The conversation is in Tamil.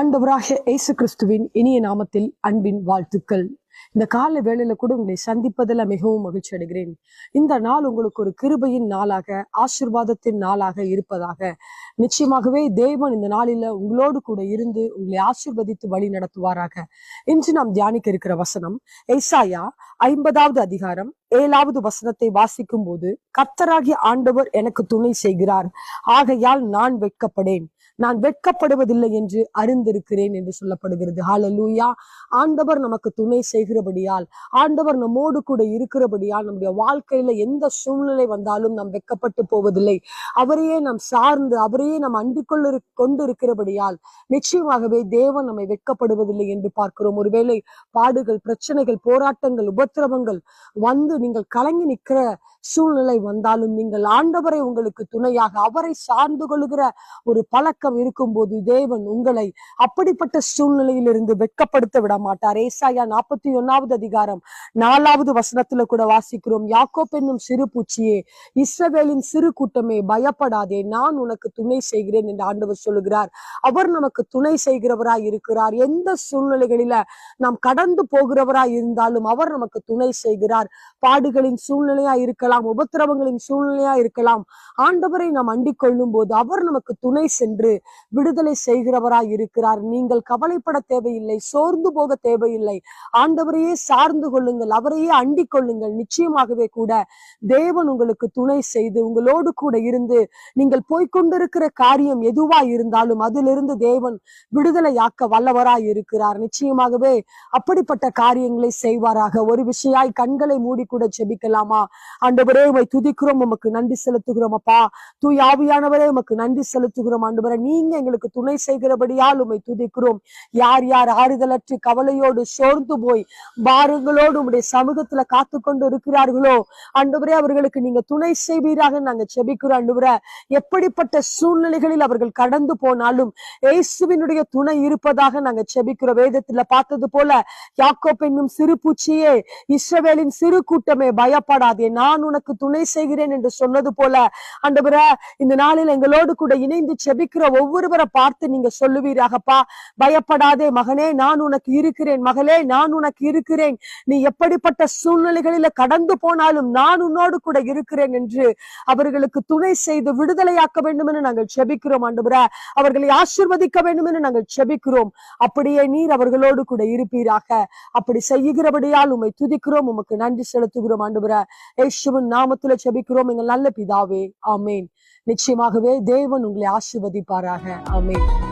ஆண்டவராக இயேசு கிறிஸ்துவின் இனிய நாமத்தில் அன்பின் வாழ்த்துக்கள். இந்த கால வேளையில கூட உங்களை சந்திப்பதில் மிகவும் மகிழ்ச்சி அடைகிறேன். இந்த நாள் உங்களுக்கு ஒரு கிருபையின் நாளாக ஆசிர்வாதத்தின் நாளாக இருப்பதாக. நிச்சயமாகவே தேவன் இந்த நாளில உங்களோடு கூட இருந்து உங்களை ஆசிர்வதித்து வழி நடத்துவாராக. இன்று நாம் தியானிக்க இருக்கிற வசனம் ஏசாயா ஐம்பதாவது அதிகாரம் ஏழாவது வசனத்தை வாசிக்கும் போது கர்த்தராகிய ஆண்டவர் எனக்கு துணை செய்கிறார். ஆகையால் நான் வெட்கப்படேன். நான் வெட்கப்படுவதில்லை என்று அறிந்திருக்கிறேன் என்று சொல்லப்படுகிறது. ஹாலலூயா ஆண்டவர் நமக்கு துணை செய்கிறபடியால் ஆண்டவர் நம்மோடு கூட இருக்கிறபடியால் நம்முடைய வாழ்க்கையில எந்த சூழ்நிலை வந்தாலும் நாம் வெட்கப்பட்டு போவதில்லை. அவரையே நாம் சார்ந்து அவரையே நாம் அண்டிக் கொள்ள கொண்டு இருக்கிறபடியால் நிச்சயமாகவே தேவன் நம்மை வெட்கப்படுவதில்லை என்று பார்க்கிறோம். ஒருவேளை பாடுகள் பிரச்சனைகள் போராட்டங்கள் உபத்திரவங்கள் வந்து நீங்கள் கலங்கி நிற்கிற சூழ்நிலை வந்தாலும் நீங்கள் ஆண்டவரை உங்களுக்கு துணையாக அவரை சார்ந்து கொள்கிற ஒரு பழக்கம் இருக்கும்போது தேவன் உங்களை அப்படிப்பட்ட சூழ்நிலையிலிருந்து வெட்கப்படுத்த விட மாட்டார் ஏசாயா நாற்பத்தி ஒன்னாவது அதிகாரம் நாலாவது வசனத்துல கூட வாசிக்கிறோம். யாக்கோப் என்னும் சிறு பூச்சியே இஸ்ரவேலின் சிறு கூட்டமே பயப்படாதே நான் உனக்கு துணை செய்கிறேன் என்று ஆண்டவர் சொல்லுகிறார். அவர் நமக்கு துணை செய்கிறவராய் இருக்கிறார். எந்த சூழ்நிலைகளில நாம் கடந்து போகிறவராய் இருந்தாலும் அவர் நமக்கு துணை செய்கிறார். பாடுகளின் சூழ்நிலையா இருக்கலாம் உபத்திரவங்களின் சூழ்நிலையா இருக்கலாம். ஆண்டவரை நாம் அண்டிக் கொள்ளும் போது அவர் நமக்கு துணை சென்று விடுதலை செய்கிறவராய் இருக்கிறார். நீங்கள் கவலைப்பட தேவையில்லை சோர்ந்து போக தேவையில்லை. ஆண்டவரையே சார்ந்து கொள்ளுங்கள் அவரையே அண்டிக் கொள்ளுங்கள். நிச்சயமாகவே கூட தேவன் உங்களுக்கு துணை செய்து உங்களோடு கூட இருந்து நீங்கள் போய்கொண்டிருக்கிற காரியம் எதுவா இருந்தாலும் அதிலிருந்து தேவன் விடுதலையாக்க வல்லவராய் இருக்கிறார். நிச்சயமாகவே அப்படிப்பட்ட காரியங்களை செய்வாராக. ஒரு விஷயாய் கண்களை மூடி கூட செபிக்கலாமா ஆண்டவரே உமை துதிக்கிறோம் உமக்கு நன்றி செலுத்துகிறோம் அப்பா. தூய் ஆவியானவரே உமக்கு நன்றி செலுத்துகிறோம் ஆண்டவரே. நீங்க எங்களுக்கு துணை செய்கிறபடியால் உமை துதிக்கிறோம். யார் யார் ஆறுதலற்று கவலையோடு சோர்ந்து போய் பாரங்களோடு உடைய சமூகத்துல காத்து கொண்டு இருக்கிறார்களோ ஆண்டவரே அவர்களுக்கு நீங்க துணை செய்வீராக நாங்க செபிக்கிறோம் ஆண்டவரே எப்படிப்பட்ட சூழ்நிலைகளில் அவர்கள் கடந்து போனாலும் இயேசுவினுடைய துணை இருப்பதாக நாங்க செபிக்கிறோம். வேதத்துல பார்த்தது போல யாக்கோப் என்னும் சிறு பூச்சியே இஸ்ரவேலின் சிறு கூட்டமே பயப்படாதே நான் உனக்கு துணை செய்கிறேன் என்று சொன்னது போல ஆண்டவரே இந்த நாளில் எங்களோடு கூட இணைந்து செபிக்கிற ஒவ்வொருவரை பார்த்து நீங்க சொல்லுவீராகப்பா பயப்படாதே மகனே நான் உனக்கு இருக்கிறேன் மகளே நான் உனக்கு இருக்கிறேன். நீ எப்படிப்பட்ட சூழ்நிலைகளில கடந்து போனாலும் நான் உன்னோடு கூட இருக்கிறேன் என்று அவர்களுக்கு துணை செய்து விடுதலையாக்க வேண்டும் என்று நாங்கள் செபிக்கிறோம் ஆண்டவரே. அவர்களை ஆசிர்வதிக்க வேண்டும் என்று நாங்கள் செபிக்கிறோம். அப்படியே நீர் அவர்களோடு கூட இருப்பீராக. அப்படி செய்கிறபடியால் உண்மை துதிக்கிறோம் உமக்கு நன்றி செலுத்துகிறோம் ஆண்டவரே. இயேசுவின் நாமத்துல செபிக்கிறோம் எங்கள் நல்ல பிதாவே. ஆமேன். நிச்சயமாகவே தேவன் உங்களை ஆசிர்வதிப்பாராக. அமேன்